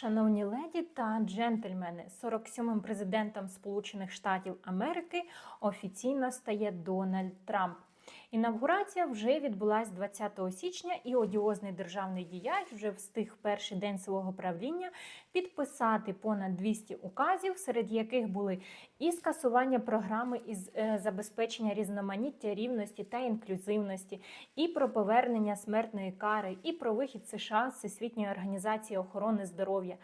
Шановні леді та джентльмени, 47-м президентом Сполучених Штатів Америки офіційно стає Дональд Трамп. Інавгурація вже відбулась 20 січня, і одіозний державний діяч вже встиг перший день свого правління підписати понад 200 указів, серед яких були і скасування програми із е, забезпечення різноманіття рівності та інклюзивності, і про повернення смертної кари, і про вихід США з Всесвітньої організації охорони здоров'я.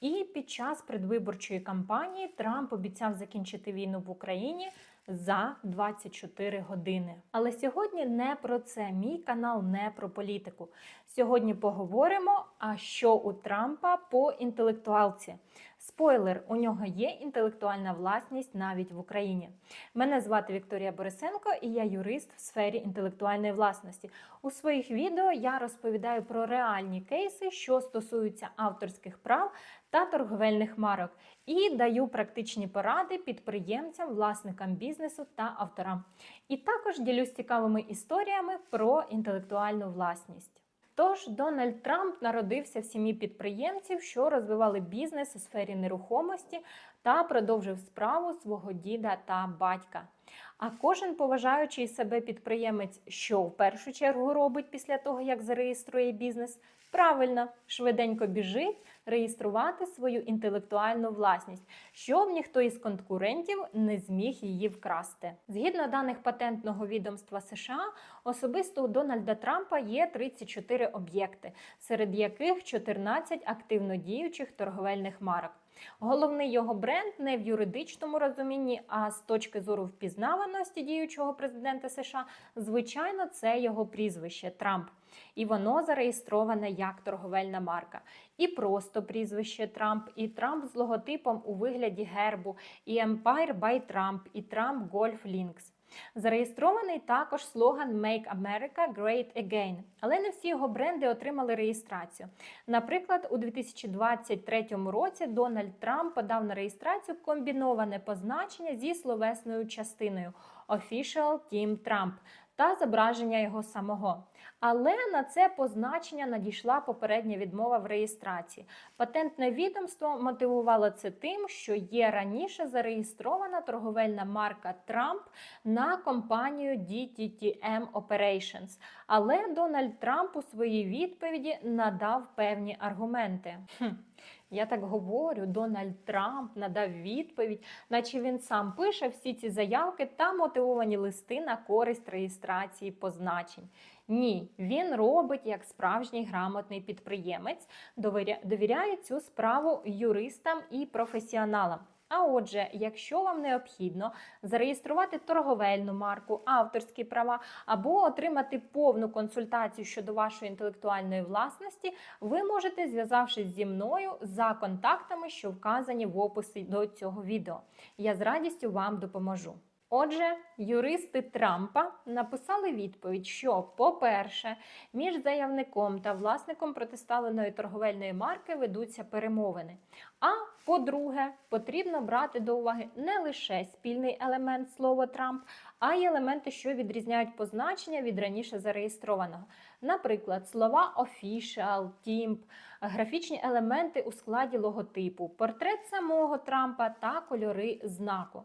І під час предвиборчої кампанії Трамп обіцяв закінчити війну в Україні за 24 години. Але сьогодні не про це. Мій канал не про політику. Сьогодні поговоримо, а що у Трампа по інтелектуалці. Спойлер, у нього є інтелектуальна власність навіть в Україні. Мене звати Вікторія Борисенко і я юрист в сфері інтелектуальної власності. У своїх відео я розповідаю про реальні кейси, що стосуються авторських прав та торговельних марок, і даю практичні поради підприємцям, власникам бізнесу та авторам. І також ділюсь цікавими історіями про інтелектуальну власність. Тож Дональд Трамп народився в сім'ї підприємців, що розвивали бізнес у сфері нерухомості та продовжив справу свого діда та батька. А кожен поважаючий себе підприємець, що в першу чергу робить після того, як зареєструє бізнес, правильно, швиденько біжить реєструвати свою інтелектуальну власність, щоб ніхто із конкурентів не зміг її вкрасти. Згідно даних патентного відомства США, особисто у Дональда Трампа є 34 об'єкти, серед яких 14 активно діючих торговельних марок. Головний його бренд не в юридичному розумінні, а з точки зору впізнаваності діючого президента США, звичайно, це його прізвище Трамп. І воно зареєстроване як торговельна марка. І просто прізвище Трамп, і Трамп з логотипом у вигляді гербу, і Empire by Trump, і Trump Golf Links. Зареєстрований також слоган Make America Great Again, але не всі його бренди отримали реєстрацію. Наприклад, у 2023 році Дональд Трамп подав на реєстрацію комбіноване позначення зі словесною частиною Official Team Trump та зображення його самого. Але на це позначення надійшла попередня відмова в реєстрації. Патентне відомство мотивувало це тим, що є раніше зареєстрована торговельна марка Трамп на компанію DTTM Operations. Але Дональд Трамп у своїй відповіді надав певні аргументи. Хм. Я так говорю, Дональд Трамп надав відповідь, наче він сам пише всі ці заявки та мотивовані листи на користь реєстрації позначень. Ні, він робить як справжній грамотний підприємець, довіряє цю справу юристам і професіоналам. А отже, якщо вам необхідно зареєструвати торговельну марку, авторські права або отримати повну консультацію щодо вашої інтелектуальної власності, ви можете, зв'язавшись зі мною за контактами, що вказані в описі до цього відео. Я з радістю вам допоможу. Отже, юристи Трампа написали відповідь, що, по-перше, між заявником та власником протиставленої торговельної марки ведуться перемовини. А по-друге, потрібно брати до уваги не лише спільний елемент слова Трамп, а й елементи, що відрізняють позначення від раніше зареєстрованого. Наприклад, слова official, TIMP, графічні елементи у складі логотипу, портрет самого Трампа та кольори знаку.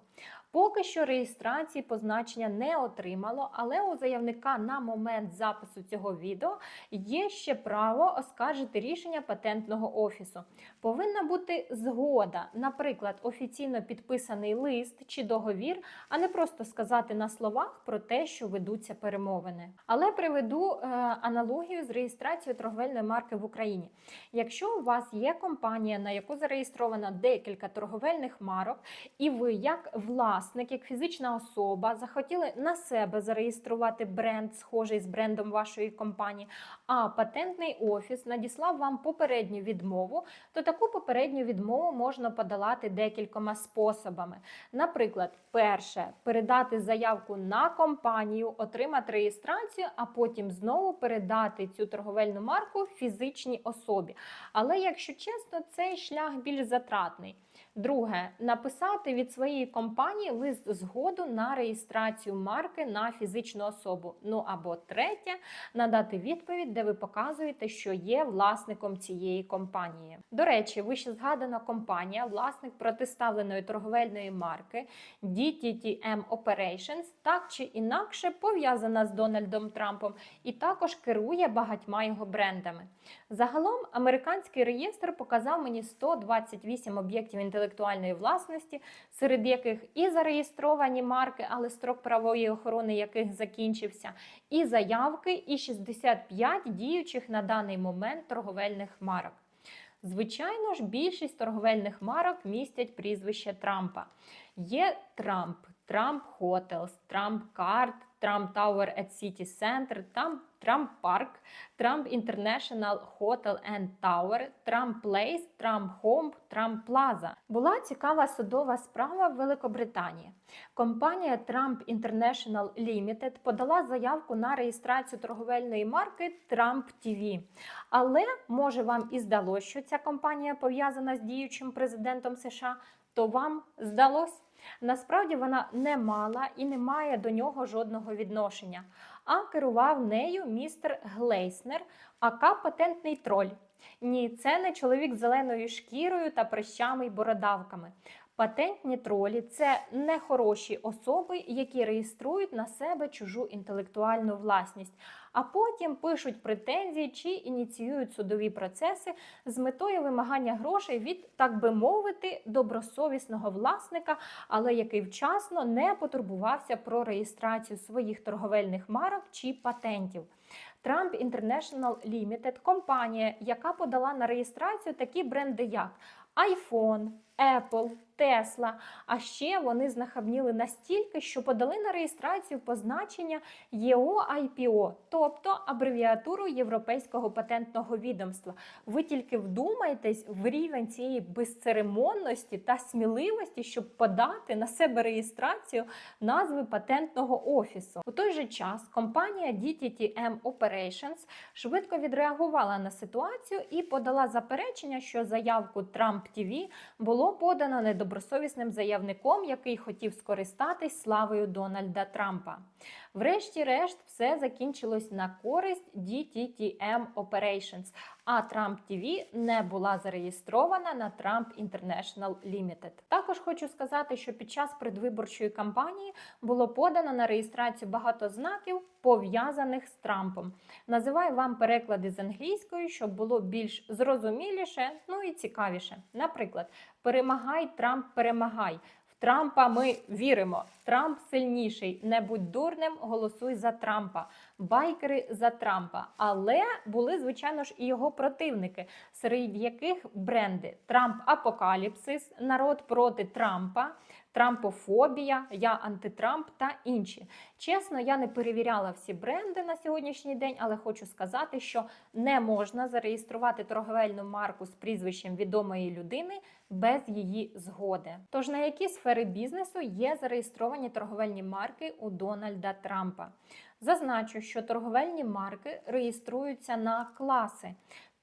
Поки що реєстрації позначення не отримало, але у заявника на момент запису цього відео є ще право оскаржити рішення патентного офісу. Повинна бути згода, наприклад, офіційно підписаний лист чи договір, а не просто сказати на словах про те, що ведуться перемовини. Але приведу е, аналогію з реєстрацією торговельної марки в Україні. Якщо у вас є компанія, на яку зареєстровано декілька торговельних марок, і ви як власник, як фізична особа, захотіли на себе зареєструвати бренд, схожий з брендом вашої компанії, а патентний офіс надіслав вам попередню відмову, то таку попередню відмову можна подолати декількома способами. Наприклад, перше передати заявку на компанію, отримати реєстрацію, а потім знову передати цю торговельну марку фізичній особі. Але якщо чесно, цей шлях більш затратний. Друге, написати від своєї компанії лист згоду на реєстрацію марки на фізичну особу. Ну або третє, надати відповідь, де ви показуєте, що є власником цієї компанії. До речі, вище згадана компанія, власник протиставленої торговельної марки DTTM Operations, так чи інакше пов'язана з Дональдом Трампом і також керує багатьма його брендами. Загалом, американський реєстр показав мені 128 об'єктів інтелектуальної власності, серед яких і зареєстровані марки, але строк правової охорони яких закінчився, і заявки, і 65 діючих на даний момент торговельних марок. Звичайно ж, більшість торговельних марок містять прізвище Трампа. Є Трамп, Трамп Hotels, Трамп Card, Трамп Tower at City Center, там Трамп Парк, Трамп International Hotel and Tower, Трамп Place, Трамп Home, Трамп Plaza. Була цікава судова справа в Великобританії. Компанія Trump International Limited подала заявку на реєстрацію торговельної марки Trump TV. Але може вам і здалося, що ця компанія пов'язана з діючим президентом США, то вам здалось. Насправді вона не мала і не має до нього жодного відношення. А керував нею містер Глейснер, ака патентний троль. Ні, це не чоловік з зеленою шкірою та прищами й бородавками. Патентні тролі це нехороші особи, які реєструють на себе чужу інтелектуальну власність, а потім пишуть претензії чи ініціюють судові процеси з метою вимагання грошей від, так би мовити, добросовісного власника, але який вчасно не потурбувався про реєстрацію своїх торговельних марок чи патентів. Trump International Limited – компанія, яка подала на реєстрацію такі бренди, як iPhone, Apple, Tesla. А ще вони знахабніли настільки, що подали на реєстрацію позначення ЄО-IPO, тобто абревіатуру Європейського патентного відомства. Ви тільки вдумайтесь в рівень цієї безцеремонності та сміливості, щоб подати на себе реєстрацію назви патентного офісу. У той же час компанія DTTM Operations швидко відреагувала на ситуацію і подала заперечення, що заявку Trump TV було подано недобросовісним заявником, який хотів скористатись славою Дональда Трампа. Врешті-решт, все закінчилось на користь DTTM Operations, а Trump TV не була зареєстрована на Trump International Limited. Також хочу сказати, що під час предвиборчої кампанії було подано на реєстрацію багато знаків, пов'язаних з Трампом. Називаю вам переклади з англійської, щоб було більш зрозуміліше, ну і цікавіше. Наприклад, перемагай Трамп, перемагай. Трампа ми віримо. Трамп сильніший. Не будь дурним, голосуй за Трампа. Байкери за Трампа. Але були, звичайно ж, і його противники, серед яких бренди Трамп Апокаліпсис, народ проти Трампа. Трампофобія, я антитрамп та інші. Чесно, я не перевіряла всі бренди на сьогоднішній день, але хочу сказати, що не можна зареєструвати торговельну марку з прізвищем відомої людини без її згоди. Тож на які сфери бізнесу є зареєстровані торговельні марки у Дональда Трампа? Зазначу, що торговельні марки реєструються на класи.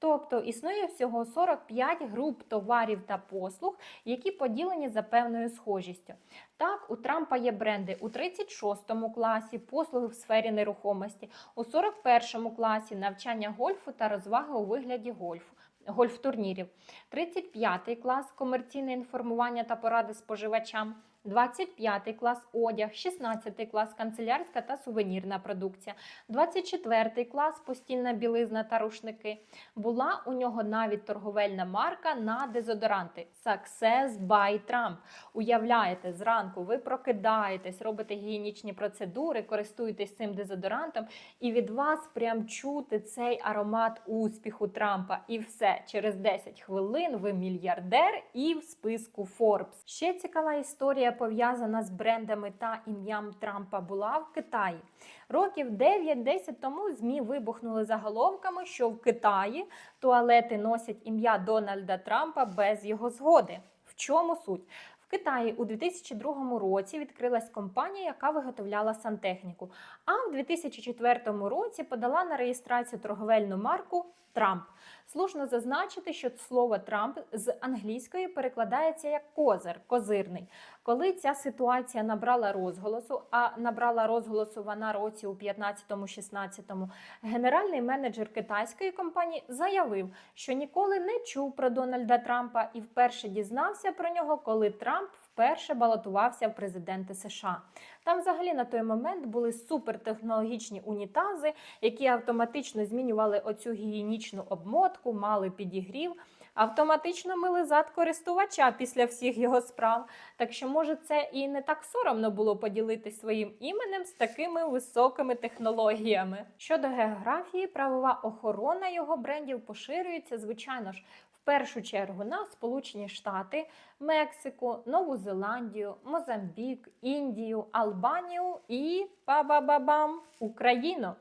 Тобто існує всього 45 груп товарів та послуг, які поділені за певною схожістю. Так, у Трампа є бренди у 36 класі, послуги в сфері нерухомості, у 41 класі навчання гольфу та розваги у вигляді гольфу. Гольф-турнірів, 35 клас комерційне інформування та поради споживачам, 25 клас одяг, 16 клас канцелярська та сувенірна продукція, 24 клас постільна білизна та рушники. Була у нього навіть торговельна марка на дезодоранти Success by Trump. Уявляєте, зранку ви прокидаєтесь, робите гігієнічні процедури, користуєтесь цим дезодорантом, і від вас прям чути цей аромат успіху Трампа. І все, через 10 хвилин ви мільярдер і в списку Forbes. Ще цікава історія пов'язана з брендами та ім'ям Трампа була в Китаї. Років 9-10 тому ЗМІ вибухнули заголовками, що в Китаї туалети носять ім'я Дональда Трампа без його згоди. В чому суть? В Китаї у 2002 році відкрилась компанія, яка виготовляла сантехніку. А в 2004 році подала на реєстрацію торговельну марку Трамп. Слушно зазначити, що слово Трамп з англійської перекладається як козир, козирний. Коли ця ситуація набрала розголосу, а набрала розголосу вона році у 15-16, генеральний менеджер китайської компанії заявив, що ніколи не чув про Дональда Трампа і вперше дізнався про нього, коли Трамп вперше балотувався в президенти США. Там, взагалі, на той момент були супертехнологічні унітази, які автоматично змінювали оцю гігієнічну обмотку, мали підігрів. Автоматично мили зад користувача після всіх його справ. Так що, може, це і не так соромно було поділитись своїм іменем з такими високими технологіями. Щодо географії, правова охорона його брендів поширюється, звичайно ж, першу чергу на Сполучені Штати, Мексику, Нову Зеландію, Мозамбік, Індію, Албанію і па-ба-ба-бам, Україну.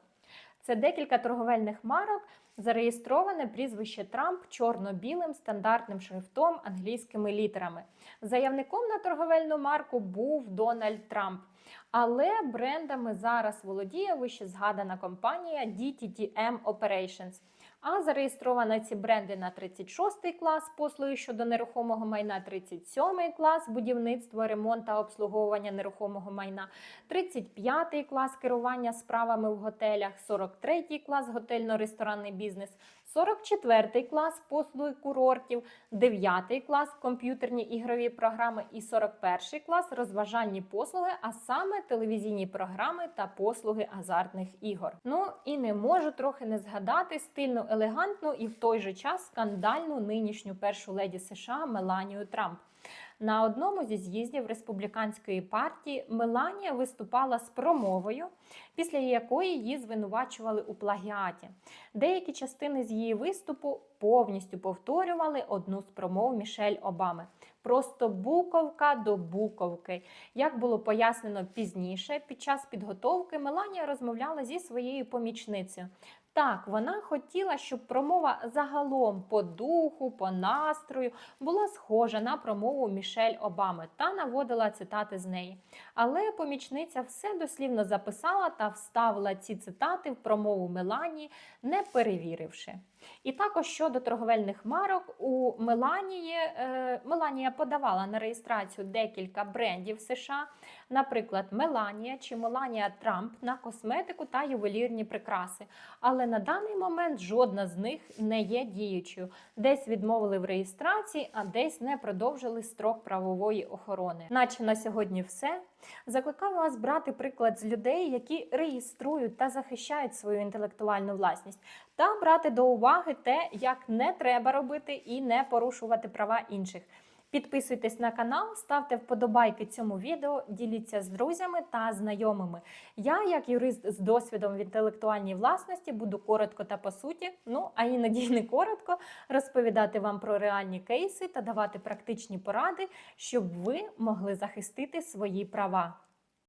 Це декілька торговельних марок. Зареєстроване прізвище Трамп чорно-білим стандартним шрифтом англійськими літерами. Заявником на торговельну марку був Дональд Трамп. Але брендами зараз володіє вище згадана компанія DTTM Operations. А зареєстровано ці бренди на 36-й клас послуги щодо нерухомого майна, 37-й клас будівництво, ремонт та обслуговування нерухомого майна, 35-й клас керування справами в готелях, 43-й клас готельно-ресторанний бізнес, 44-й клас послуги курортів, 9-й клас комп'ютерні ігрові програми і 41-й клас розважальні послуги, а саме телевізійні програми та послуги азартних ігор. Ну і не можу трохи не згадати стильну, елегантну і в той же час скандальну нинішню першу леді США Меланію Трамп. На одному зі з'їздів республіканської партії Меланія виступала з промовою, після якої її звинувачували у плагіаті. Деякі частини з її виступу повністю повторювали одну з промов Мішель Обами. Просто буковка до буковки. Як було пояснено пізніше, під час підготовки Меланія розмовляла зі своєю помічницею. Так, вона хотіла, щоб промова загалом по духу, по настрою була схожа на промову Мішель Обами та наводила цитати з неї. Але помічниця все дослівно записала та вставила ці цитати в промову Меланії, не перевіривши. І також щодо торговельних марок у Меланії е, Меланія подавала на реєстрацію декілька брендів США, наприклад, Меланія чи Меланія Трамп на косметику та ювелірні прикраси. Але на даний момент жодна з них не є діючою. Десь відмовили в реєстрації, а десь не продовжили строк правової охорони. Наче на сьогодні все. Закликаю вас брати приклад з людей, які реєструють та захищають свою інтелектуальну власність, та брати до уваги те, як не треба робити і не порушувати права інших. Підписуйтесь на канал, ставте вподобайки цьому відео, діліться з друзями та знайомими. Я, як юрист з досвідом в інтелектуальній власності, буду коротко та по суті, ну а іноді не коротко, розповідати вам про реальні кейси та давати практичні поради, щоб ви могли захистити свої права.